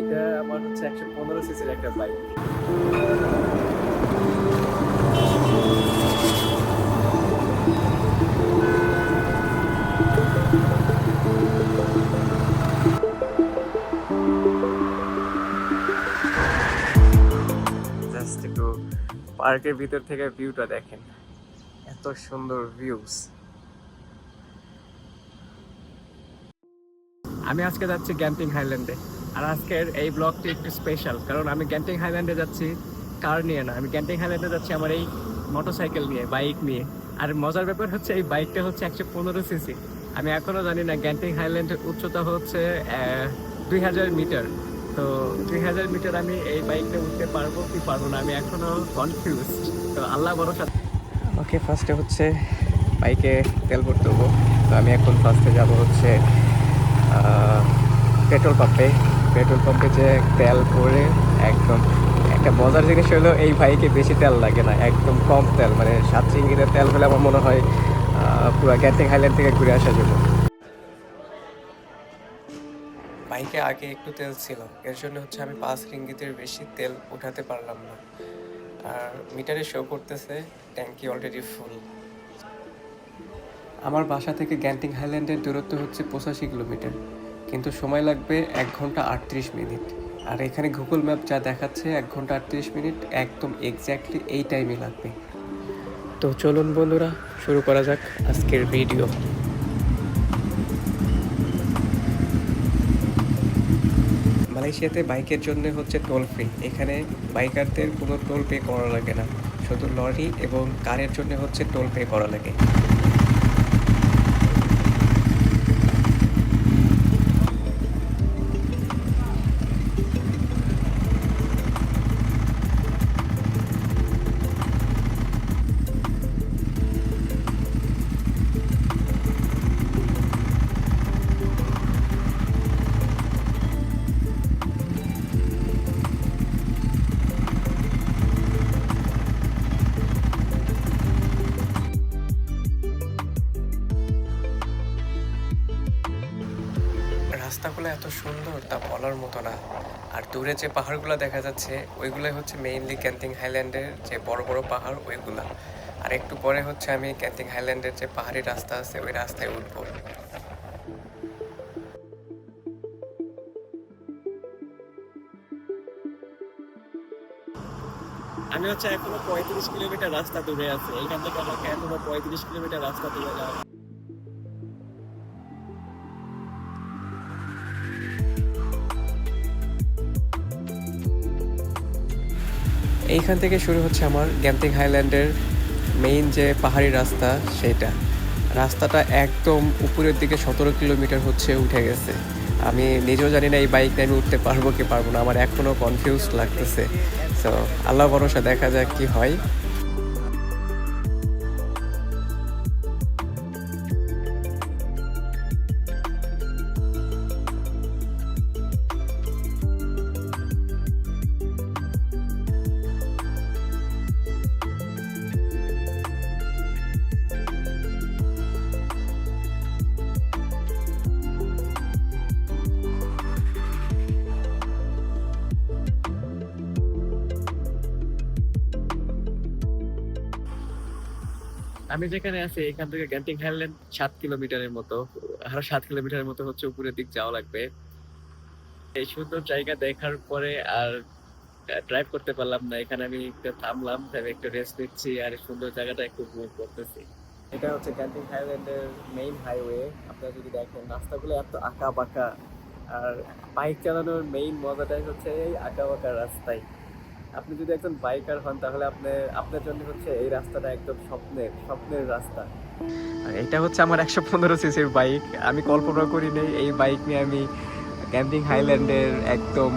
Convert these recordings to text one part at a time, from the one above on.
এটা আমার হচ্ছে একশো পনেরো সিসির একটা বাইক পার্কের ভিতর থেকে ভিউটা দেখেন। এত সুন্দর ভিউস আমি আজকে যাচ্ছি গ্যাম্পিং হাইল্যান্ডে আর আজকের এই ব্লগটি একটু স্পেশাল কারণ আমি গ্যাম্পিং হাইল্যান্ডে যাচ্ছি কার নিয়ে না। আমি গ্যাম্পিং হাইল্যান্ডে যাচ্ছি আমার এই মোটরসাইকেল নিয়ে বাইক নিয়ে। আর মজার ব্যাপার হচ্ছে, এই বাইকটা হচ্ছে একশো পনেরো সিসি আমি এখনও জানি না গ্যাম্পিং হাইল্যান্ডের উচ্চতা হচ্ছে দুই হাজার মিটার তো দুই হাজার মিটার আমি এই বাইকটা উঠতে পারব কি পারব না, আমি এখনও কনফিউজ তো আল্লাহ ভরসা। ওকে ফার্স্টে হচ্ছে বাইকে তেল ভরতে হব। তো আমি এখন ফার্স্টে যাব হচ্ছে পেট্রোল পাম্পে পেট্রোল পাম্পে যে তেল ভরে একদম একটা মজার জিনিস হলো এই বাইকে বেশি তেল লাগে না, একদম কম তেল মানে সাত চিংড়িতে তেল হলে আমার মনে হয় পুরো গ্যান্টিং হাইল্যান্ড থেকে ঘুরে আসা যাবে। বাইকে আগে একটু তেল ছিল, এর জন্য হচ্ছে আমি পাঁচ রিঙ্গিতের বেশি তেল উঠাতে পারলাম না। আর মিটারে শো করতেছে ট্যাঙ্কি অলরেডি ফুল আমার বাসা থেকে গ্যান্টিং হাইল্যান্ডের দূরত্ব হচ্ছে পঁচাশি কিলোমিটার। কিন্তু সময় লাগবে এক ঘণ্টা আটত্রিশ মিনিট। আর এখানে গুগল ম্যাপ যা দেখাচ্ছে এক ঘণ্টা আটত্রিশ মিনিট একদম এক্স্যাক্টলি এই টাইমে লাগবে। তো চলুন বন্ধুরা, শুরু করা যাক আজকের ভিডিও মালয়েশিয়াতে বাইকের জন্য হচ্ছে টোল ফ্রি এখানে বাইকারদের কোনো টোল পে করা লাগে না। শুধু লরি এবং কারের জন্য হচ্ছে টোল পে করা লাগে। মতো না। আর দূরে যে পাহাড়গুলো দেখা যাচ্ছে, ওইগুলোই হচ্ছে মেইনলি ক্যান্টিং হাইল্যান্ডের যে বড় বড় পাহাড়, ওইগুলা। আর একটু পরে হচ্ছে আমি ক্যান্টিং হাইল্যান্ডের যে পাহাড়ি রাস্তা আছে, ওই রাস্তায় উঠবো। আমি হচ্ছে এখনও পঁয়ত্রিশ কিলোমিটার রাস্তা দূরে আছি। এখান থেকে আমাকে এখনও পঁয়ত্রিশ কিলোমিটার রাস্তা দূরে যাওয়া এইখান থেকে শুরু হচ্ছে আমার গ্যান্টিং হাইল্যান্ডের মেইন যে পাহাড়ি রাস্তা সেটা রাস্তাটা একদম উপরের দিকে সতেরো কিলোমিটার হচ্ছে, উঠে গেছে। আমি নিজেও জানি না এই বাইক নিয়ে আমি উঠতে পারব কি পারব না, আমার এখনও কনফিউজ লাগতেছে। তো আল্লাহ ভরসা, দেখা যাক কি হয়। আমি যেখানে আছি, এখান থেকে গ্যান্টিং হাইল্যান্ড সাত কিলোমিটারের মতো, আরও সাত কিলোমিটারের মতো হচ্ছে উপরের দিক যাওয়া লাগবে। এই সুন্দর জায়গা দেখার পরে আর ড্রাইভ করতে পারলাম না। এখানে আমি একটু থামলাম একটু রেস্ট নিচ্ছি আর সুন্দর জায়গাটা একটু উপভোগ করতেছি। এটা হচ্ছে ক্যান্টিং হাইল্যান্ডের মেইন হাইওয়ে আপনারা যদি দেখেন, রাস্তাগুলো এত আঁকা বাঁকা আর বাইক চালানোর মেইন মজাটাই হচ্ছে এই আঁকা বাঁকা রাস্তায়। আপনি যদি একজন বাইকার হন তাহলে আপনি আপনার জন্য হচ্ছে এই রাস্তাটা একদম স্বপ্নের স্বপ্নের রাস্তা। আর এটা হচ্ছে আমার একশো পনেরো সিসির বাইক আমি কল্পনা করি নেই এই বাইক নিয়ে আমি ক্যাম্পিং হাইল্যান্ডের একদম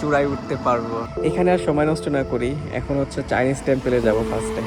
চূড়ায় উঠতে পারব। এখানে আর সময় নষ্ট না করি এখন হচ্ছে চাইনিজ টেম্পলে যাব ফার্স্টে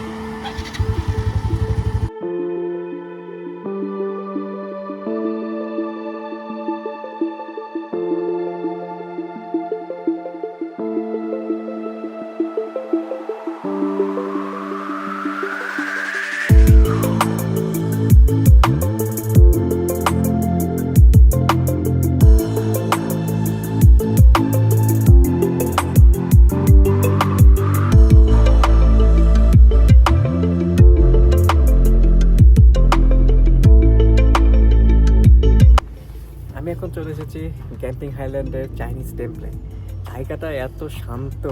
ক্যাম্পিং হাইল্যান্ডের চাইনিজ টেম্পলে। জায়গাটা এত শান্ত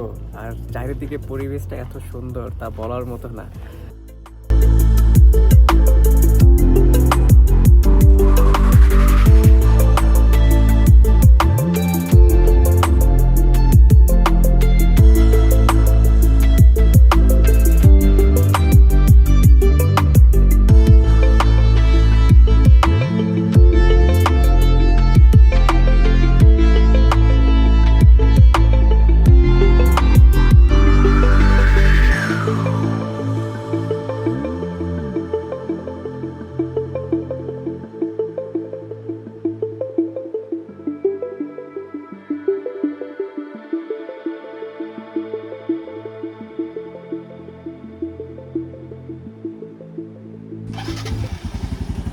আর চারিদিকে পরিবেশটা এত সুন্দর, তা বলার মতো না।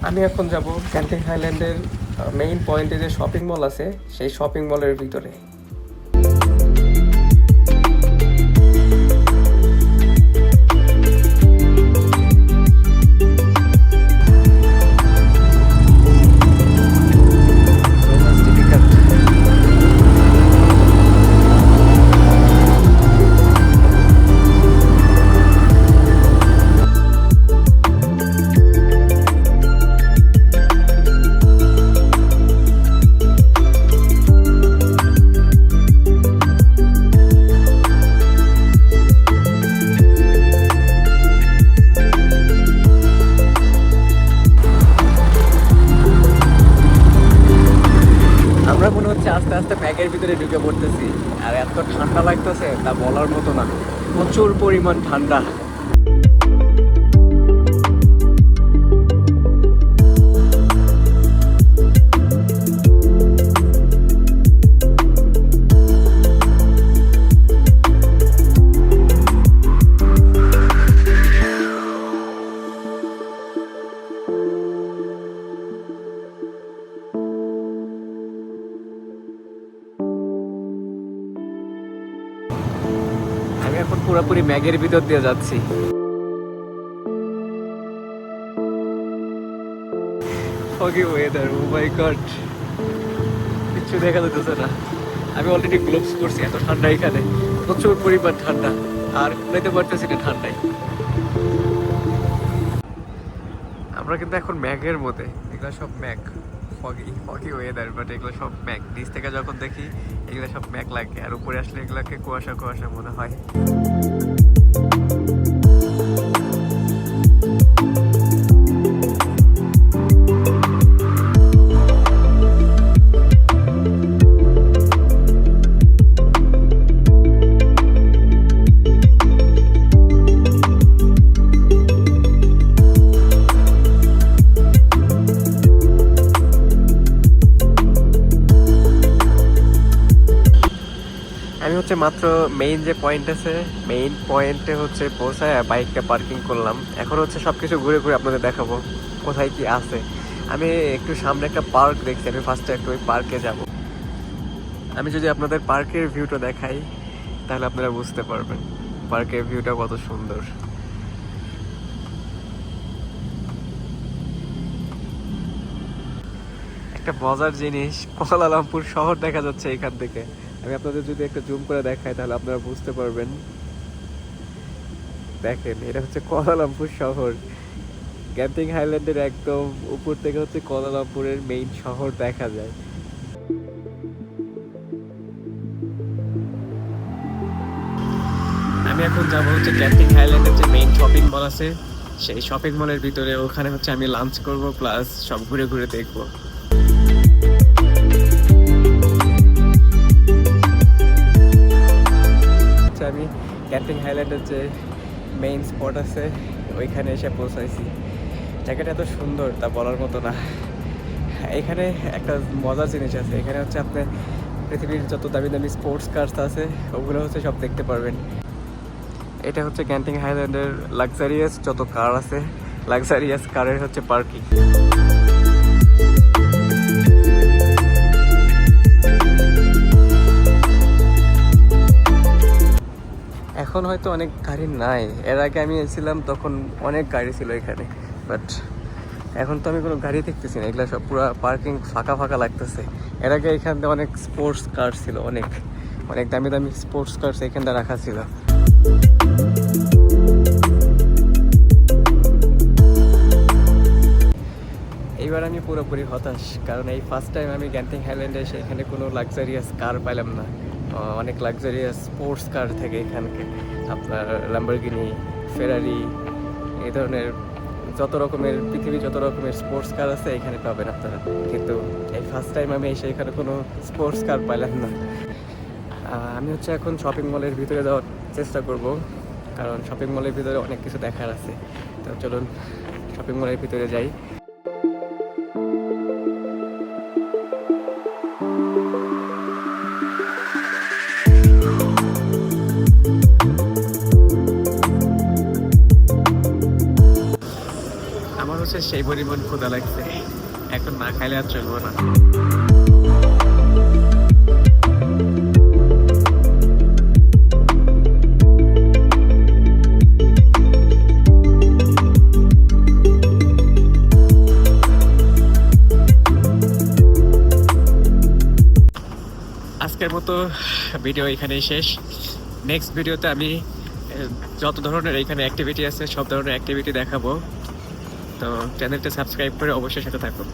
আমি এখন যাব ক্যান্টিং হাইল্যান্ডের মেইন পয়েন্টে যে শপিং মল আছে, সেই শপিং মলের ভিতরে। হচ্ছে আস্তে আস্তে ব্যাগের ভিতরে ঢুকে পড়তেছি। আর এত ঠান্ডা লাগতেছে, তা বলার মতো না। প্রচুর পরিমাণ ঠান্ডা। পুরোপুরি ম্যাগের ভিতর দিয়ে যাচ্ছি। Foggy weather oh my god কিচ্ছু দেখা যেতেছে না। আমি অলরেডি গ্লোভস করছি এত ঠান্ডা এখানে। প্রচুর পরিমাণ ঠান্ডা। আর ঘুরাইতে পারতেছি না ঠান্ডায়। আমরা কিন্তু এখন ম্যাগের মধ্যে, এগুলো সব ম্যাগ। ফগি ফগি ওয়েদার বাট এগুলো সব ম্যাক। নিচ থেকে যখন দেখি, এগুলো সব ম্যাক লাগে। আর উপরে আসলে এগুলোকে কুয়াশা কুয়াশা মনে হয়। হচ্ছে মাত্র মেইন যে পয়েন্ট আছে মেইন পয়েন্টে হচ্ছে পৌঁছায় বাইকটা পার্কিং করলাম। এখন হচ্ছে সব কিছু ঘুরে ঘুরে আপনাদের দেখাবো, কোথায় কি আছে। আমি একটু সামনে একটা পার্ক দেখছি, আমি ফার্স্টে একটু ওই পার্কে যাব। আমি যদি আপনাদের পার্কের ভিউটা দেখাই, তাহলে আপনারা বুঝতে পারবেন পার্কের ভিউটা কত সুন্দর। একটা মজার জিনিস কোয়ালালামপুর শহর দেখা যাচ্ছে এখান থেকে। আমি আপনাদের যদি একটা জুম করে দেখাই, তাহলে আপনারা বুঝতে পারবেন। দেখেন, এটা হচ্ছে কোয়ালালামপুর শহর। গ্যান্টিং হাইল্যান্ডের একদম উপর থেকে হচ্ছে কোয়ালালামপুরের মেইন শহর দেখা যায়। আমি এখন যাব হচ্ছে গ্যান্টিং হাইল্যান্ডের যে মেইন শপিং মল আছে, সেই শপিং মলের ভিতরে। ওখানে হচ্ছে আমি লাঞ্চ করব প্লাস সব ঘুরে ঘুরে দেখব। আমি হাইল্যান্ডের যে মেইন স্পট আছে, ওইখানে এসে পৌঁছাইছি। জায়গাটা এত সুন্দর, তা বলার মতো না। এখানে একটা মজার জিনিস আছে, এখানে হচ্ছে আপনি পৃথিবীর যত দামি দামি স্পোর্টস কার্স আছে, ওগুলো হচ্ছে সব দেখতে পারবেন। এটা হচ্ছে ক্যান্টিং হাইল্যান্ডের লাক্সারিয়াস যত কার আছে লাক্সারিয়াস কারের হচ্ছে পার্কিং এখন হয়তো অনেক গাড়ি নাই। এর আগে আমি এসেছিলাম তখন অনেক গাড়ি ছিল এখানে। বাট এখন তো আমি কোনো গাড়ি দেখতেছি না। এগুলো সব পুরো পার্কিং ফাঁকা ফাঁকা লাগতেছে। এর আগে এখান অনেক স্পোর্টস কার ছিল, অনেক। অনেক দামি দামি স্পোর্টস কার এখানটা রাখা ছিল। এইবার আমি পুরোপুরি হতাশ, কারণ এই ফার্স্ট টাইম আমি গ্যান্টিং হাইল্যান্ডে এসে এখানে কোনো লাক্সারিয়াস কার পাইলাম না। অনেক লাক্সারিয়াস স্পোর্টস কার থেকে এখানকে আপনার ল্যাম্বরগিনি ফেরারি এই ধরনের যত রকমের পৃথিবী যত রকমের স্পোর্টস কার আছে এখানে পাবেন আপনারা। কিন্তু এই ফার্স্ট টাইম আমি এসে এখানে কোনো স্পোর্টস কার পাইলাম না। আমি হচ্ছে এখন শপিং মলের ভিতরে যাওয়ার চেষ্টা করব, কারণ শপিং মলের ভিতরে অনেক কিছু দেখার আছে। তো চলুন শপিং মলের ভিতরে যাই। হচ্ছে সেই পরিমাণ ক্ষুদা লাগছে। এখন না খাইলে আর চলবো না। আজকের মতো ভিডিও এখানেই শেষ। নেক্সট ভিডিওতে আমি যত ধরনের এখানে অ্যাক্টিভিটি আছে, সব ধরনের অ্যাক্টিভিটি দেখাবো। তো চ্যানেলটা সাবস্ক্রাইব করে অবশ্যই সাথে থাকুন।